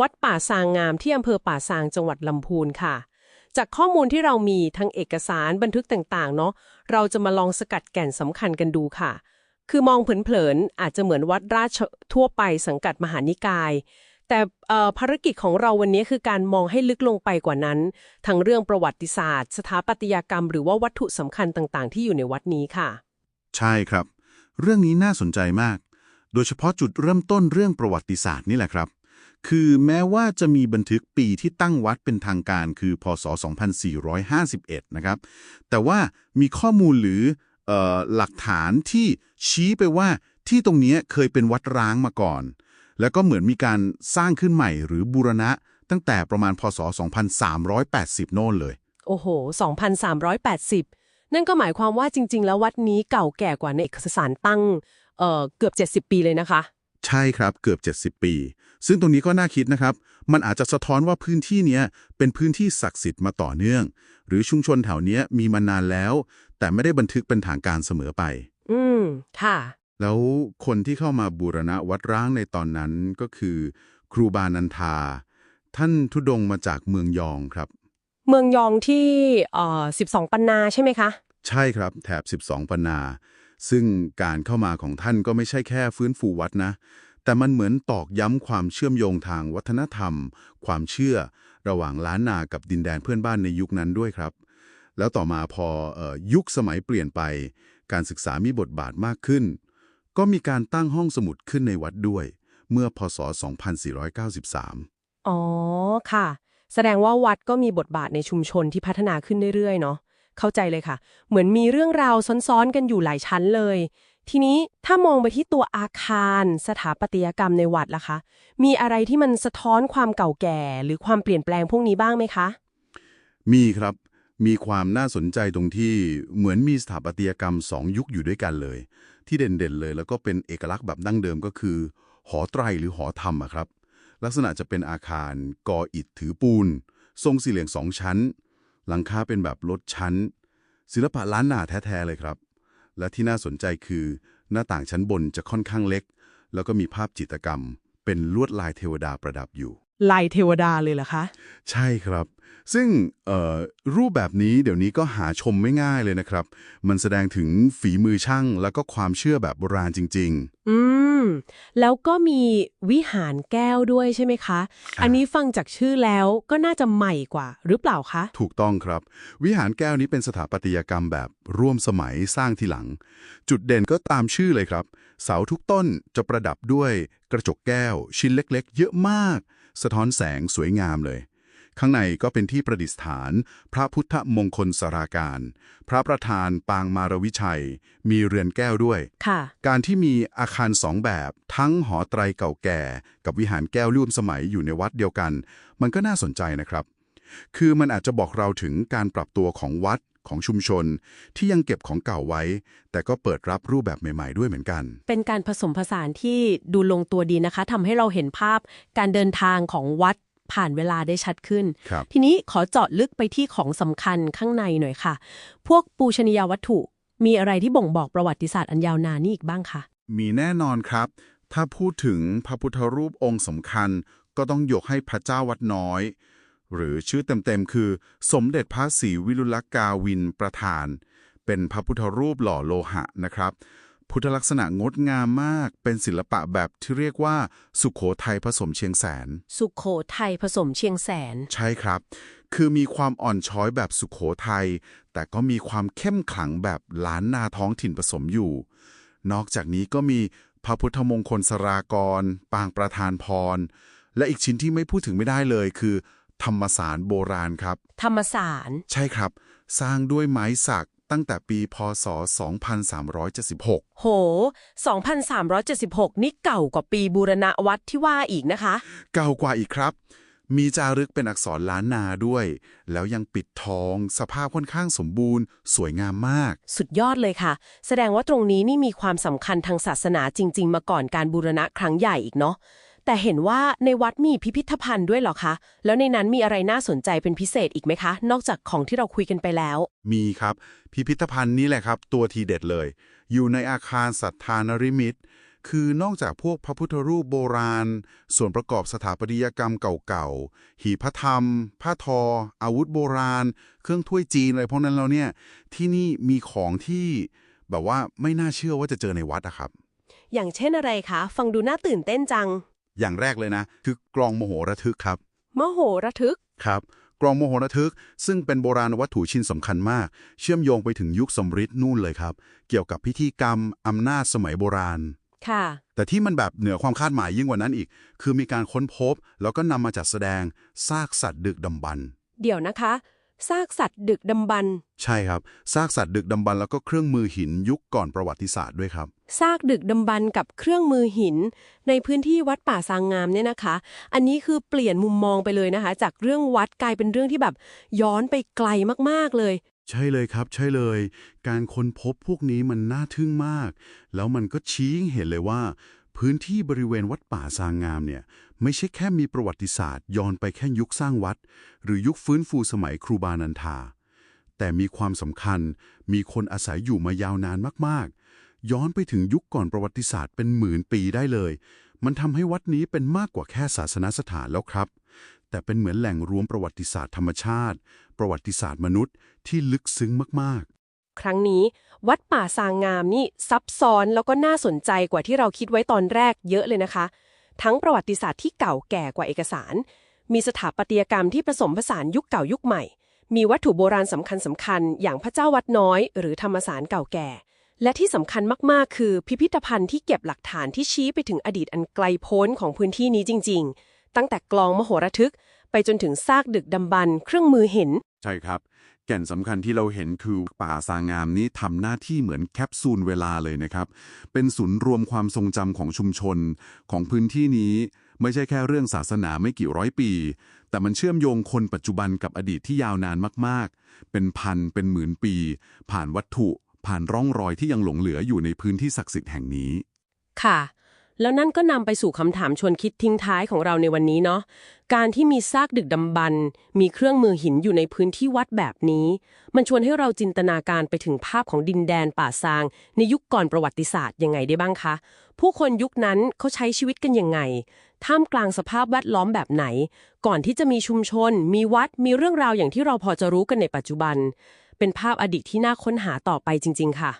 วัดป่าซางงามที่อำเภอป่าซางจังหวัดลำพูนค่ะ จากข้อมูลที่เรามีทั้งเอกสารบันทึกต่างๆ เนาะเราจะมาลองสกัดแก่นสำคัญกันดูค่ะ คือมองเผินๆอาจจะเหมือนวัดราชทั่วไปสังกัดมหานิกาย แต่ภารกิจของเราวันนี้คือการมองให้ลึกลงไปกว่านั้น ทั้งเรื่องประวัติศาสตร์ สถาปัตยกรรม หรือว่าวัตถุสำคัญต่างๆ ที่อยู่ในวัดนี้ค่ะ ใช่ครับ เรื่องนี้น่าสนใจมาก โดยเฉพาะจุดเริ่มต้นเรื่องประวัติศาสตร์นี่แหละครับ คือแม้ว่าจะมีบันทึกปีที่ตั้งวัดเป็นทางการคือ พศ 2451 นะครับ แต่ว่ามีข้อมูลหรือเออหลักฐานที่ชี้ไปว่าที่ตรงเนี้ยเคยเป็นวัดร้างมาก่อน แล้วก็เหมือนมีการสร้างขึ้นใหม่หรือบูรณะตั้งแต่ประมาณ พศ 2380 โน่นเลย โอ้โห 2,380 นั่นก็หมายความว่าจริง ๆ แล้ววัดนี้เก่าแก่กว่าในเอกสารตั้งเอ่อเกือบ 70 ปีเลยนะคะ ใช่ครับเกือบ 70 ปี ซึ่งตรงนี้ก็น่าคิดนะครับ มันอาจจะสะท้อนว่าพื้นที่เนี้ยเป็นพื้นที่ศักดิ์สิทธิ์มาต่อเนื่อง หรือชุมชนแถวเนี้ยมีมานานแล้ว แต่ไม่ได้บันทึกเป็นทางการเสมอไป อืม ค่ะ แล้วคนที่เข้ามาบูรณะวัดร้างในตอนนั้นก็คือ ครูบานันทา ท่านทุดงค์มาจากเมืองยองครับ เมืองยองที่เอ่อ12 ปันนาใช่ไหมคะ ใช่ครับแถบ 12 ปันนา ซึ่งการเข้ามาของท่านก็ไม่ใช่แค่ฟื้นฟูวัดนะ แต่มันเหมือนตอกย้ำความเชื่อมโยงทางวัฒนธรรม ความเชื่อ ระหว่างล้านนากับดินแดนเพื่อนบ้านในยุคนั้นด้วยครับ แล้วต่อมาพอเออยุคสมัยเปลี่ยนไป การศึกษามีบทบาทมากขึ้น ก็มีการตั้งห้องสมุดขึ้นในวัดด้วย เมื่อพศ 2493 อ๋อค่ะ แสดงว่าวัดก็มีบทบาทในชุมชนที่พัฒนาขึ้นเรื่อยๆเนาะเข้าใจเลยค่ะ เหมือนมีเรื่องราวซ้อนๆกันอยู่หลายชั้นเลย ทีนี้ถ้ามองไปที่ตัวอาคาร สถาปัตยกรรมในวัดล่ะคะ มีอะไรที่มันสะท้อนความเก่าแก่ หรือความเปลี่ยนแปลงพวกนี้บ้างไหมคะ มีครับมีความน่าสนใจตรงที่เหมือนมีสถาปัตยกรรมสองยุคอยู่ด้วยกันเลย ที่เด่นๆเลย แล้วก็เป็นเอกลักษณ์แบบดั้งเดิมก็คือ หอไตรหรือหอธรรมครับ ลักษณะจะเป็นอาคารก่ออิฐถือปูน ทรงสี่เหลี่ยงสองชั้น หลังคาเป็นแบบลดชั้น ศิลปะล้านนาแท้ๆเลยครับ และที่น่าสนใจคือ หน้าต่างชั้นบนจะค่อนข้างเล็ก แล้วก็มีภาพจิตรกรรม เป็นลวดลายเทวดาประดับอยู่ ลายเทวดาเลยเหรอคะ ใช่ครับ ซึ่งเอ่อรูปแบบนี้เดี๋ยวนี้ก็หาชมไม่ง่ายเลยนะครับ มันแสดงถึงฝีมือช่างแล้วก็ความเชื่อแบบโบราณจริงอืม แล้วก็มีวิหารแก้วด้วยใช่ไหมคะ อันนี้ฟังจากชื่อแล้วก็น่าจะใหม่กว่าหรือเปล่าคะๆถูกต้องครับ วิหารแก้วนี้เป็นสถาปัตยกรรมแบบร่วมสมัยสร้างทีหลัง จุดเด่นก็ตามชื่อเลยครับ เสาทุกต้นจะประดับด้วยกระจกแก้ว ชิ้นเล็ก ๆ เยอะมาก สะท้อนแสงสวยงามเลย ข้างในก็เป็นที่ประดิษฐาน พระพุทธมงคลสาราการ พระประธานปางมารวิชัย มีเรือนแก้วด้วยค่ะการที่มีอาคารสองแบบ ทั้งหอไตรเก่าแก่ กับวิหารแก้วร่วมสมัยอยู่ในวัดเดียวกัน มันก็น่าสนใจนะครับ คือมันอาจจะบอกเราถึงการปรับตัวของวัด ของชุมชน ที่ยังเก็บของเก่าไว้ แต่ก็เปิดรับรูปแบบใหม่ ๆ ด้วยเหมือนกัน เป็นการผสมผสานที่ดูลงตัวดีนะคะทำให้เราเห็นภาพการเดินทางของวัดผ่านเวลาได้ชัดขึ้น ครับ ทีนี้ขอเจาะลึกไปที่ของสำคัญข้างในหน่อยค่ะ พวกปูชนียวัตถุ มีอะไรที่บ่งบอกประวัติศาสตร์อันยาวนานนี่อีกบ้างคะมีแน่นอนครับ ถ้าพูดถึงพระพุทธรูปองค์สำคัญ ก็ต้องยกให้พระเจ้าวัดน้อย หรือชื่อเต็มๆคือ สมเด็จพระศรีวิรุลกาวินประธาน เป็นพระพุทธรูปหล่อโลหะนะครับ พุทธลักษณะงดงามมาก เป็นศิลปะแบบที่เรียกว่า สุขโขทัยผสมเชียงแสน สุขโขทัยผสมเชียงแสน ใช่ครับ คือมีความอ่อนช้อยแบบสุขโขทัยแต่ก็มีความเข้มขลังแบบล้านนาท้องถิ่นผสมอยู่ นอกจากนี้ก็มีพระพุทธมงคลสรากร ปางประธานพร และอีกชิ้นที่ไม่พูดถึงไม่ได้เลยคือ ธรรมสารโบราณครับ ธรรมสาร ใช่ครับ สร้างด้วยไม้สักตั้งแต่ปีพศ 2376 โห 2,376 นี่เก่ากว่าปีบูรณะวัดที่ว่าอีกนะคะ เก่ากว่าอีกครับ มีจารึกเป็นอักษรล้านนาด้วย แล้วยังปิดทอง สภาพค่อนข้างสมบูรณ์ สวยงามมาก สุดยอดเลยค่ะ แสดงว่าตรงนี้นี่มีความสำคัญทางศาสนาจริง ๆ มาก่อนการบูรณะครั้งใหญ่อีกเนาะ แต่เห็นว่าในวัดมีพิพิธภัณฑ์ด้วยเหรอคะ แล้วในนั้นมีอะไรน่าสนใจเป็นพิเศษอีกไหมคะ นอกจากของที่เราคุยกันไปแล้ว มีครับ พิพิธภัณฑ์นี้แหละครับ ตัวทีเด็ดเลย อยู่ในอาคารสัทธานริมิตรคือนอกจากพวกพระพุทธรูปโบราณ ส่วนประกอบสถาปัตยกรรมเก่าๆ หีบพระธรรม ผ้าทอ อาวุธโบราณ เครื่องถ้วยจีนอะไรพวกนั้นแล้วเนี่ย ที่นี่มีของที่แบบว่าไม่น่าเชื่อว่าจะเจอในวัดอะครับ อย่างเช่นอะไรคะ ฟังดูน่าตื่นเต้นจัง อย่างแรกเลยนะ คือกลองโมโหระทึกครับ มโหระทึก ครับกลองโมโหระทึก ซึ่งเป็นโบราณวัตถุชิ้นสำคัญมาก เชื่อมโยงไปถึงยุคสมฤทธิ์นู่นเลยครับ เกี่ยวกับพิธีกรรมอำนาจสมัยโบราณ ค่ะ แต่ที่มันแบบเหนือความคาดหมายยิ่งกว่านั้นอีก คือมีการค้นพบ แล้วก็นำมาจัดแสดงซากสัตว์ดึกดำบรรพ์เดี๋ยวนะคะซากสัตว์ดึกดำบรรพ์ใช่ครับ ซากสัตว์ดึกดำบรรพ์แล้วก็เครื่องมือหินยุคก่อนประวัติศาสตร์ด้วยครับ ซากดึกดำบรรกับเครื่องมือหิน ในพื้นที่วัดป่าซางงามเนี่ยนะคะ อันนี้คือเปลี่ยนมุมมองไปเลยนะคะ จากเรื่องวัดกลายเป็นเรื่องที่แบบ ย้อนไปไกลมากๆเลย ใช่เลยครับ ใช่เลย การค้นพบพวกนี้มันน่าทึ่งมาก แล้วมันก็ชี้เห็นเลยว่า พื้นที่บริเวณวัดป่าซางงามเนี่ยไม่ใช่แค่มีประวัติศาสตร์ ย้อนไปแค่ยุคสร้างวัด หรือยุคฟื้นฟูสมัยครูบานันทาแต่มีความสำคัญ มีคนอาศัยอยู่มายาวนานมาก ย้อนไปถึงยุคก่อนประวัติศาสตร์เป็นหมื่นปีได้เลย มันทำให้วัดนี้เป็นมากกว่าแค่ศาสนสถานแล้วครับ แต่เป็นเหมือนแหล่งรวมประวัติศาสตร์ธรรมชาติ ประวัติศาสตร์มนุษย์ที่ลึกซึ้งมากๆ ครั้งนี้ วัดป่าซางงามนี่ซับซ้อนแล้วก็น่าสนใจกว่าที่เราคิดไว้ตอนแรกเยอะเลยนะคะ ทั้งประวัติศาสตร์ที่เก่าแก่กว่าเอกสาร มีสถาปัตยกรรมที่ผสมผสานยุคเก่ายุคใหม่มีวัตถุโบราณสำคัญสำคัญๆอย่างพระเจ้าวัดน้อย หรือธรรมสารเก่าแก่ และที่สำคัญมาก ๆ คือพิพิธภัณฑ์ที่เก็บหลักฐานที่ชี้ไปถึงอดีตอันไกลโพ้นของพื้นที่นี้จริง ๆ ตั้งแต่กลองมโหระทึก ไปจนถึงซากดึกดำบรรพ์เครื่องมือเหินใช่ครับ แก่นสำคัญที่เราเห็นคือป่าซางงามนี้ทำหน้าที่เหมือนแคปซูลเวลาเลยนะครับ เป็นศูนย์รวมความทรงจำของชุมชนของพื้นที่นี้ไม่ใช่แค่เรื่องศาสนาไม่กี่ร้อยปี แต่มันเชื่อมโยงคนปัจจุบันกับอดีตที่ยาวนานมาก ๆ เป็นพันเป็นหมื่นปี ผ่านวัตถุ ผ่านร่องรอยที่ยังหลงเหลืออยู่ในพื้นที่ศักดิ์สิทธิ์แห่งนี้ ค่ะ แล้วนั่นก็นำไปสู่คำถามชวนคิดทิ้งท้ายของเราในวันนี้เนาะการที่มีซากดึกดำบรรพ์มีเครื่องมือหินอยู่ในพื้นที่วัดแบบนี้ มันชวนให้เราจินตนาการไปถึงภาพของดินแดนป่าซาง ในยุคก่อนประวัติศาสตร์ยังไงได้บ้างคะ ผู้คนยุคนั้นเขาใช้ชีวิตกันยังไง ท่ามกลางสภาพแวดล้อมแบบไหน ก่อนที่จะมีชุมชน มีวัดมีเรื่องราวอย่างที่เราพอจะรู้กันในปัจจุบัน เป็นภาพอดีตที่น่าค้นหาต่อไปจริง ๆ ค่ะ